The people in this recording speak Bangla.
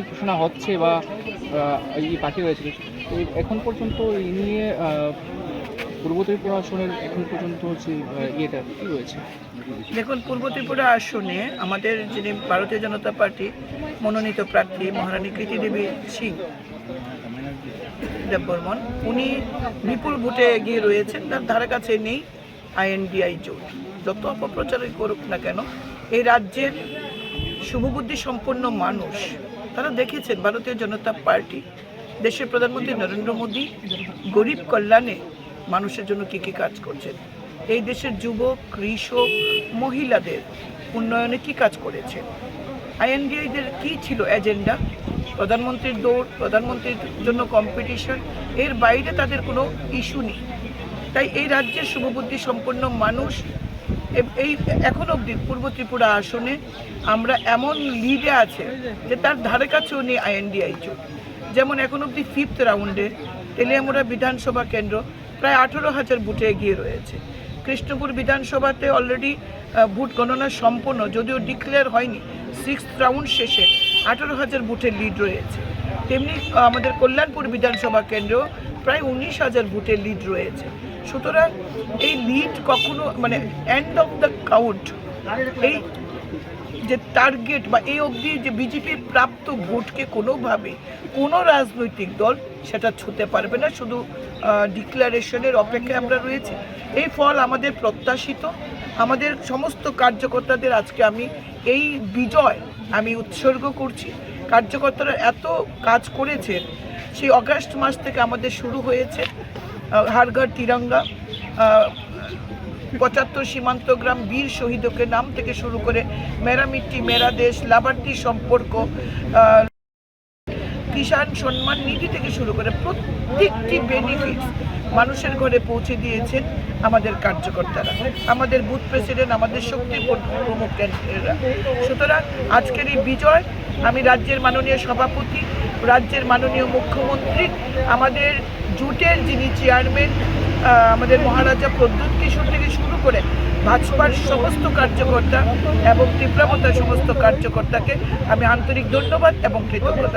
যে ঘোষণা হচ্ছে বা এই পার্টি রয়েছে তো এখন পর্যন্ত এই নিয়ে পূর্ব ত্রিপুরা আসনের এখন পর্যন্ত যে ইয়েটা কি রয়েছে? দেখুন, পূর্ব ত্রিপুরা আসনে আমাদের যিনি ভারতীয় জনতা পার্টি মনোনীত প্রার্থী মহারানী কৃতি দেবী সিং দেববর্মন, উনি বিপুল ভোটে এগিয়ে রয়েছেন, তার ধারে কাছে নেই আইএনডিআই জোট। যত অপপ্রচারই করুক না কেন, এই রাজ্যের শুভবুদ্ধি সম্পন্ন মানুষ তারা দেখেছেন ভারতীয় জনতা পার্টি। দেশের প্রধানমন্ত্রী নরেন্দ্র মোদী গরিব কল্যাণে মানুষের জন্য কী কী কাজ করছেন। এই দেশের যুবক, কৃষক, মহিলাদের উন্নয়নে কি কাজ করেছেন। আইএনডিআইদের কি ছিল এজেন্ডা? প্রধানমন্ত্রীর দৌড়, প্রধানমন্ত্রীর জন্য কম্পিটিশন, এর বাইরে তাদের কোনো ইস্যু নেই। তাই এই রাজ্যের শুভবুদ্ধি সম্পন্ন মানুষ এই এখন অবধি পূর্ব ত্রিপুরা আসনে আমরা এমন লিডে আছে যে তার ধারে কাছেও নেই আইএনডিআই জোট যেমন এখন অবধি ফিফথ রাউন্ডে তেলিয়ামুড়া বিধানসভা কেন্দ্র প্রায় আঠেরো হাজার বুথে এগিয়ে রয়েছে। কৃষ্ণপুর বিধানসভাতে অলরেডি ভোট গণনা সম্পন্ন, যদিও ডিক্লেয়ার হয়নি সিক্স রাউন্ড শেষে আঠেরো হাজার বুথের লিড রয়েছে। তেমনি আমাদের কল্যাণপুর বিধানসভা কেন্দ্র প্রায় উনিশ হাজার ভোটের লিড রয়েছে। সুতরাং এই লিড কখনো মানে এন্ড অফ দ্য কাউন্ট এই যে টার্গেট বা এই অবধি যে বিজেপির প্রাপ্ত ভোটকে কোনোভাবে কোনো রাজনৈতিক দল সেটা ছুতে পারবে না। শুধু ডিক্লারেশনের অপেক্ষায় আমরা রয়েছি। এই ফল আমাদের প্রত্যাশিত। আমাদের সমস্ত কার্যকর্তাদের আজকে আমি এই বিজয় আমি উৎসর্গ করছি। কার্যকর্তারা এত কাজ করেছেন সেই অগাস্ট মাস থেকে আমাদের শুরু হয়েছে হারঘর তিরঙ্গা পঁচাত্তর সীমান্ত গ্রাম বীর শহীদকে নাম থেকে শুরু করে মেরা মিট্টি মেরা দেশ, লাভার্থী সম্পর্ক কিষাণ সম্মান নিধি থেকে শুরু করে প্রত্যেকটি বেনিফিট মানুষের ঘরে পৌঁছে দিয়েছেন আমাদের কার্যকর্তারা। আমাদের বুথ প্রেসিডেন্ট আমাদের শক্তি প্রমুখ সুতরাং আজকের এই বিজয় আমি রাজ্যের মাননীয় সভাপতি, রাজ্যের মাননীয় মুখ্যমন্ত্রী, আমাদের জুটের যিনি চেয়ারম্যান আমাদের মহারাজা প্রদ্যুৎ কিশোর থেকে শুরু করে ভাজপার সমস্ত কার্যকর্তা এবং ত্রিপ্রামতার সমস্ত কার্যকর্তাকে আমি আন্তরিক ধন্যবাদ এবং কৃতজ্ঞতা